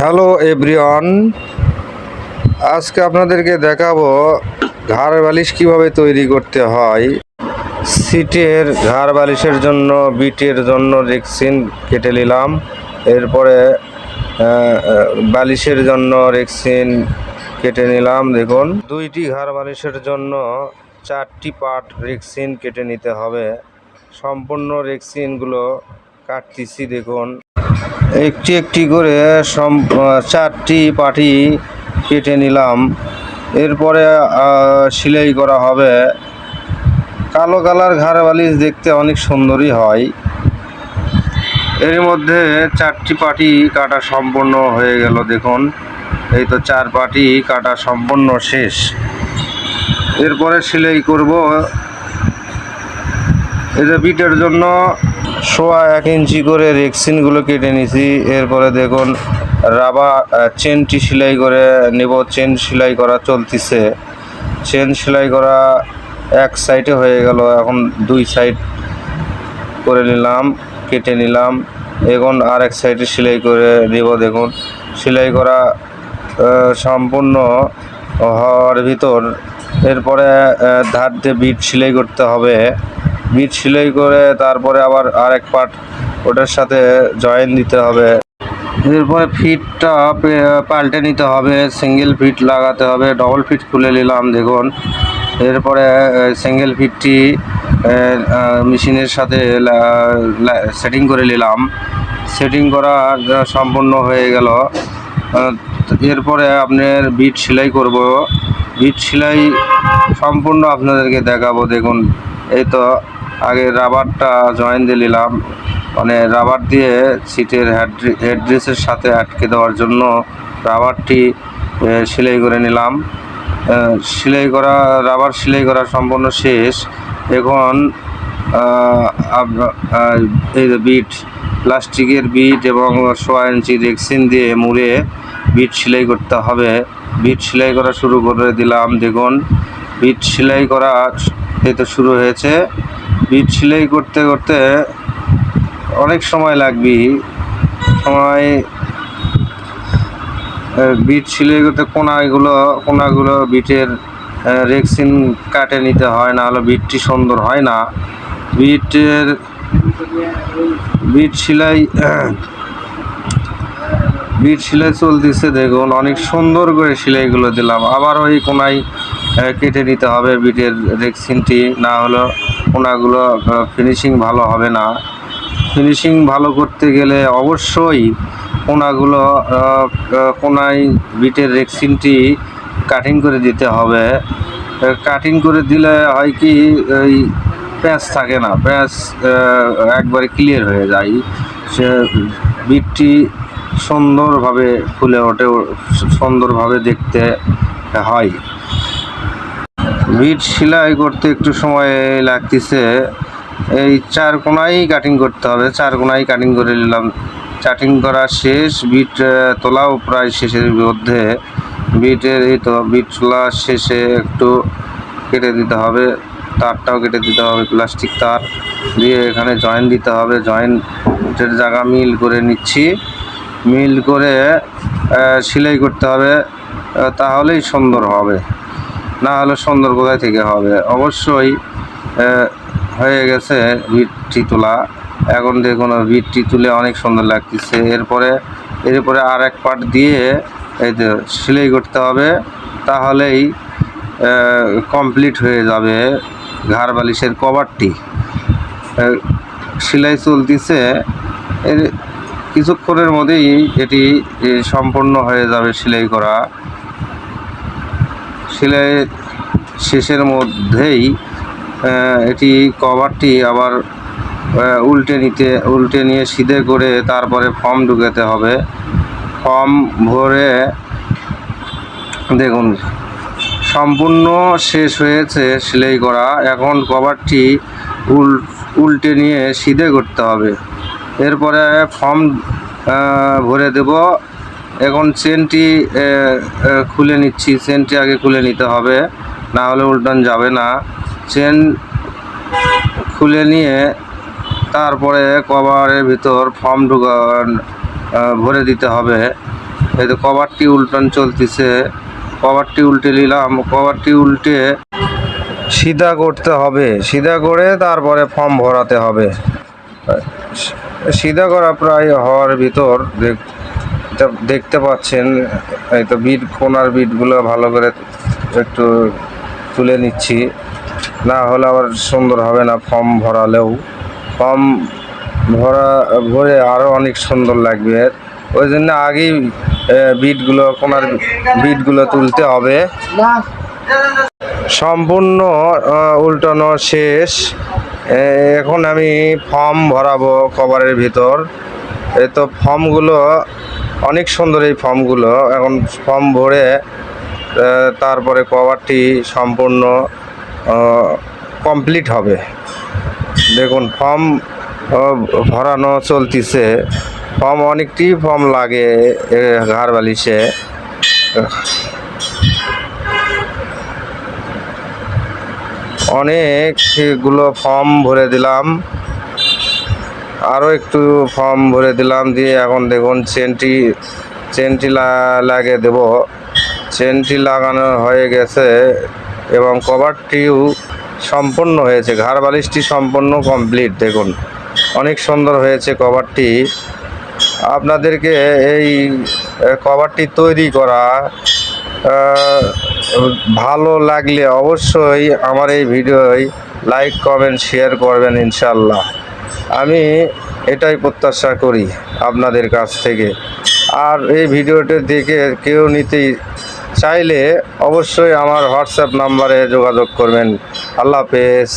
Hello everyone আজকে আপনাদেরকে দেখাবো ঘাড় বালিশ কীভাবে তৈরি করতে হয়। সিটের ঘাড় বালিশের জন্য, বিটের জন্য রেক্সিন কেটে নিলাম। এরপরে বালিশের জন্য রেক্সিন কেটে নিলাম, দেখুন। দুইটি ঘাড় বালিশের জন্য চারটি পার্ট রেক্সিন কেটে নিতে হবে। সম্পূর্ণ রেক্সিনগুলো কাটতেছি, দেখুন। একটি একটি করে চারটি পাটি কেটে নিলাম। এরপরে সেলাই করা হবে। কালো কালার ঘাড় বালিশ দেখতে অনেক সুন্দরই হয়। এর মধ্যে চারটি পাটি কাটা সম্পূর্ণ হয়ে গেল, দেখুন। এই তো চার পাটি কাটা সম্পূর্ণ শেষ। এরপরে সেলাই করব। যে বিটের জন্য সোয়া এক ইঞ্চি করে রেক্সিনগুলো কেটে নিছি। এরপরে দেখুন রাবা চেনটি সেলাই করে নেব। চেন সেলাই করা চলতিছে। চেন সেলাই করা এক সাইডে হয়ে গেল। এখন দুই সাইড করে নিলাম, কেটে নিলাম। এখন আর এক সাইডে সেলাই করে দেব দেখুন। সেলাই করা সম্পূর্ণ হওয়ার ভিতর। এরপরে ধার দিয়ে বিট সেলাই করতে হবে। বিট সেলাই করে তারপরে আবার আরেক পার্ট ওটার সাথে জয়েন দিতে হবে। এরপরে ফিটটা পাল্টে নিতে হবে সিঙ্গেল ফিট লাগাতে হবে ডবল ফিট খুলে নিলাম, দেখুন। এরপরে সিঙ্গেল ফিটটি মেশিনের সাথে সেটিং করে নিলাম। সেটিং করা সম্পূর্ণ হয়ে গেল। এরপরে আপনার বিট সেলাই করব। বিট সেলাই সম্পূর্ণ আপনাদেরকে দেখাবো, দেখুন। এই তো আগে রাবারটা জয়েন দিয়ে নিলাম। মানে রাবার দিয়ে সিটের হেড হেডড্রেসের সাথে আটকে দেওয়ার জন্য রাবারটি সেলাই করে নিলাম। সেলাই করা, রাবার সেলাই করা সম্পূর্ণ শেষ। এখন এই বিট, প্লাস্টিকের বিট এবং সোয়া ইঞ্চি রেক্সিন দিয়ে মুড়ে বিট সেলাই করতে হবে। বিট সেলাই করা শুরু করে দিলাম। দেখুন, বিট সেলাই করা এই তো শুরু হয়েছে। বিট সেলাই করতে করতে অনেক সময় লাগবে। সময় বিট সেলাই করতে কোনাগুলো কোনাগুলো বিটের রেক্সিন কাটে নিতে হয়, না হলে বিটটি সুন্দর হয় না। বিটের বিট সেলাই বিট সেলাই চলতেছে দেখুন, অনেক সুন্দর করে সেলাইগুলো দিলাম। আবার ওই কোনায় কেটে নিতে হবে বিটের রেক্সিনটি, না হলে কোনাগুলো ফিনিশিং ভালো হবে না। ফিনিশিং ভালো করতে গেলে অবশ্যই কোনাগুলো কোনায় বিটের রেক্সিনটি কাটিং করে দিতে হবে। কাটিং করে দিলে হয় কি, ওই প্যাঁচ থাকে না, প্যাঁচ একবারে ক্লিয়ার হয়ে যায়। সে বিটটি সুন্দরভাবে ফুলে ওঠে, সুন্দরভাবে দেখতে হয়। বিট সেলাই করতে একটু সময় লাগতেছে। এই চার কোনায় কাটিং করতে হবে। চার কোনায় কাটিং করে নিলাম। কাটিং করা শেষ। বিট তোলাও প্রায় শেষের মধ্যে। বিটের এই তো বিট তোলা শেষে একটু কেটে দিতে হবে। তারটাও কেটে দিতে হবে প্লাস্টিক তার। দিয়ে এখানে জয়েন দিতে হবে। জয়েন্টের জায়গা মিল করে নিচ্ছি। মিল করে সেলাই করতে হবে। তাহলেই সুন্দর হবে। না হলে সুন্দর কোথায় থেকে হবে। অবশ্যই হয়ে গেছে বিটটি তোলা। এখন দেখুন বিটটি তুলে অনেক সুন্দর লাগতেছে। এরপরে এরপরে আর এক পার্ট দিয়ে এই সেলাই করতে হবে। তাহলেই কমপ্লিট হয়ে যাবে ঘাড় বালিশের কভারটি সেলাই চলতেছে। এর কিছুক্ষণের মধ্যেই এটি সম্পূর্ণ হয়ে যাবে সেলাই করা। সেলাই শেষের মধ্যেই এটি কভারটি আবার উল্টে নিতে, উল্টে নিয়ে সিধে করে তারপরে ফর্ম ঢুকাতে হবে। ফর্ম ভরে, দেখুন, সম্পূর্ণ শেষ হয়েছে সেলাই করা। এখন কভারটি উল, উল্টে নিয়ে সিধে করতে হবে। এরপরে ফর্ম ভরে দেব। এখন চেনটি খুলে নিচ্ছি, চেনটি আগে খুলে নিতে হবে, না হলে উল্টান যাবে না। চেন খুলে নিয়ে তারপরে কভারের ভিতর ফর্ম ঢুকা ভরে দিতে হবে। এই তো কভারটি উল্টান চলতেছে, কভারটি উল্টে নিলাম, কভারটি উল্টে সিধা করতে হবে। সিধা করে তারপরে ফর্ম ভরাতে হবে। সিধা করা প্রায় হওয়ার ভিতর তা- দেখতে পাচ্ছেন, এই তো বিট, কোনার বিটগুলো ভালো করে একটু তুলে নিচ্ছি। না হলে আবার সুন্দর হবে না ফর্ম ভরালেও। ফর্ম ভরা, ভরে আরও অনেক সুন্দর লাগবে। ওই জন্য আগেই বিটগুলো, কোনার বিটগুলো তুলতে হবে। সম্পূর্ণ উল্টানো শেষ। এখন আমি ফর্ম ভরাবো কভারের ভিতর। এই তো ফর্মগুলো অনেক সুন্দর এই ফর্মগুলো। এখন ফর্ম ভরে তারপরে কভারটি সম্পূর্ণ কমপ্লিট হবে। দেখুন, ফর্ম ভরানো চলতিছে। ফর্ম অনেকটি ফর্ম লাগে ঘাড় বালিশে। অনেকগুলো ফর্ম ভরে দিলাম। আরও একটু ফর্ম ভরে দিলাম দিয়ে এখন দেখুন চেনটি চেনটি লাগে দেব। চেনটি লাগানো হয়ে গেছে এবং কভারটিও সম্পূর্ণ হয়েছে। ঘাড় বালিশটি সম্পূর্ণ কমপ্লিট দেখুন। অনেক সুন্দর হয়েছে কভারটি আপনাদেরকে এই কভারটি তৈরি করা ভালো লাগলে অবশ্যই আমার এই ভিডিওয় লাইক কমেন্ট শেয়ার করবেন ইনশাল্লাহ আমি এটাই প্রত্যাশা করি আপনাদের কাছ থেকে। আর এই ভিডিওটি দেখে কেউ নিতে চাইলে অবশ্যই আমার হোয়াটসঅ্যাপ নাম্বারে যোগাযোগ করবেন। আল্লাহ হাফেজ।